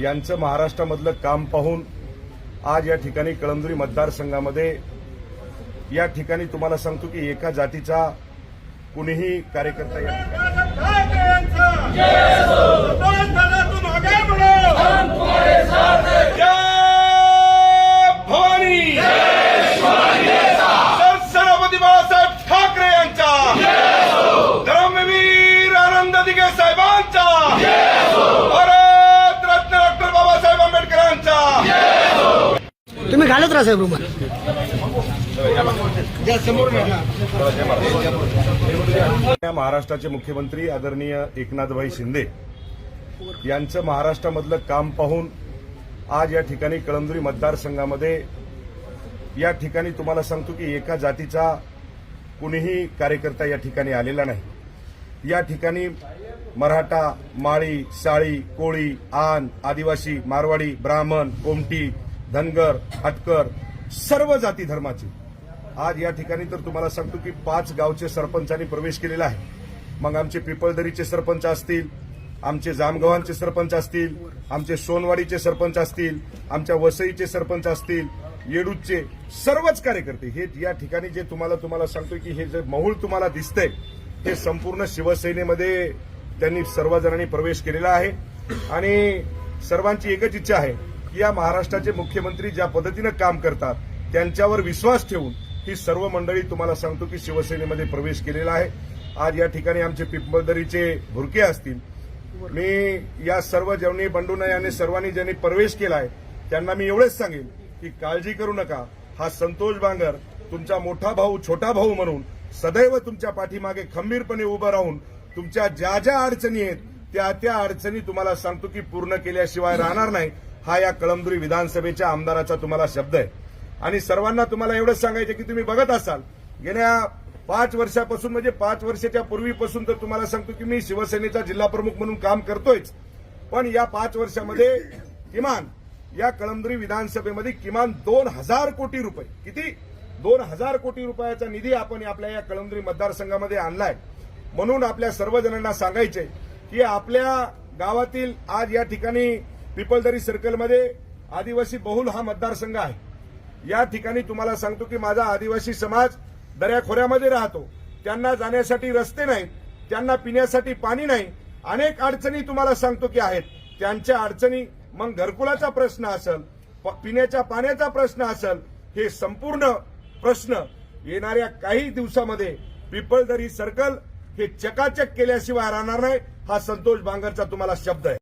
यांचं महाराष्ट्रामधलं काम पाहून आज या ठिकाणी कळमनुरी मतदारसंघामध्ये या ठिकाणी तुम्हाला सांगतो की एका जातीचा कुणीही कार्यकर्ता या ठिकाणी घालत राहा साहेब रुमाल. महाराष्ट्राचे मुख्यमंत्री आदरणीय एकनाथभाई शिंदे यांचं महाराष्ट्रामधलं काम पाहून आज या ठिकाणी कळमदुरी मतदारसंघामध्ये या ठिकाणी तुम्हाला सांगतो की एका जातीचा कुणीही कार्यकर्ता या ठिकाणी आलेला नाही. या ठिकाणी मराठा माळी साळी कोळी आन आदिवासी मारवाडी ब्राह्मण कोमटी धनगर हटकर सर्व जाती धर्माचे. आज या ठिकाणी तर तुम्हाला सांगतो की पाच गावचे सरपंचांनी प्रवेश केलेला आहे. मग आमचे पिपळदरीचे सरपंच असतील आमचे जामगव्हाणचे सरपंच असतील आमचे सोनवाडीचे सरपंच असतील आमच्या वसईचे सरपंच असतील येडूचे सर्वच कार्यकर्ते. हे या ठिकाणी जे तुम्हाला तुम्हाला सांगतोय की हे जे महुळ तुम्हाला दिसतंय हे संपूर्ण शिवसेनेमध्ये त्यांनी सर्वजणांनी प्रवेश केलेला आहे. आणि सर्वांची एकच इच्छा आहे की या महाराष्ट्राचे मुख्यमंत्री ज्या पद्धतीनं काम करतात त्यांच्यावर विश्वास ठेवून ही सर्व मंडळी तुम्हाला सांगतो की शिवसेनेमध्ये प्रवेश केलेला आहे. आज या ठिकाणी आमचे पिंपळदरीचे भुरके असतील. मी या सर्व ज्यांनी बंडून आणि सर्वांनी ज्यांनी प्रवेश केलाय त्यांना मी एवढंच सांगेन की काळजी करू नका. हा संतोष बांगर तुमचा मोठा भाऊ छोटा भाऊ म्हणून सदैव तुमच्या पाठीमागे खंबीरपणे उभं राहून तुमच्या ज्या ज्या अडचणी आहेत त्या त्या अडचणी तुम्हाला सांगतो की पूर्ण केल्याशिवाय राहणार नाही. हा या कळमदुरी विधानसभेच्या आमदाराचा तुम्हाला शब्द आहे. आणि सर्वांना तुम्हाला एवढंच सांगायचं की तुम्ही बघत असाल गेल्या पाच वर्षापासून म्हणजे पाच वर्षाच्या पूर्वीपासून तर तुम्हाला सांगतो की मी शिवसेनेचा जिल्हा प्रमुख म्हणून काम करतोयच. पण या पाच वर्षामध्ये किमान या कळमदुरी विधानसभेमध्ये किमान दोन हजार कोटी रुपये किती? दोन हजार कोटी रुपयाचा निधी आपण आपल्या या कळमदुरी मतदारसंघामध्ये आणलाय. म्हणून आपल्या सर्वजणांना सांगायचंय की आपल्या गावातील आज या ठिकाणी पिपलदरी सर्कलमध्ये आदिवासी बहुल हा मतदारसंघ आहे. या ठिकाणी तुम्हाला सांगतो की माझा आदिवासी समाज दऱ्याखोऱ्यामध्ये राहतो. त्यांना जाण्यासाठी रस्ते नाहीत त्यांना पिण्यासाठी पाणी नाही. अनेक अडचणी तुम्हाला सांगतो की आहेत. त्यांच्या अडचणी मग घरकुलाचा प्रश्न असेल प- पिण्याच्या पाण्याचा प्रश्न असेल हे संपूर्ण प्रश्न येणाऱ्या काही दिवसामध्ये पिपळदरी सर्कल हे चकाचक केल्याशिवाय राहणार नाही हा संतोष बांगरचा तुम्हाला शब्द आहे.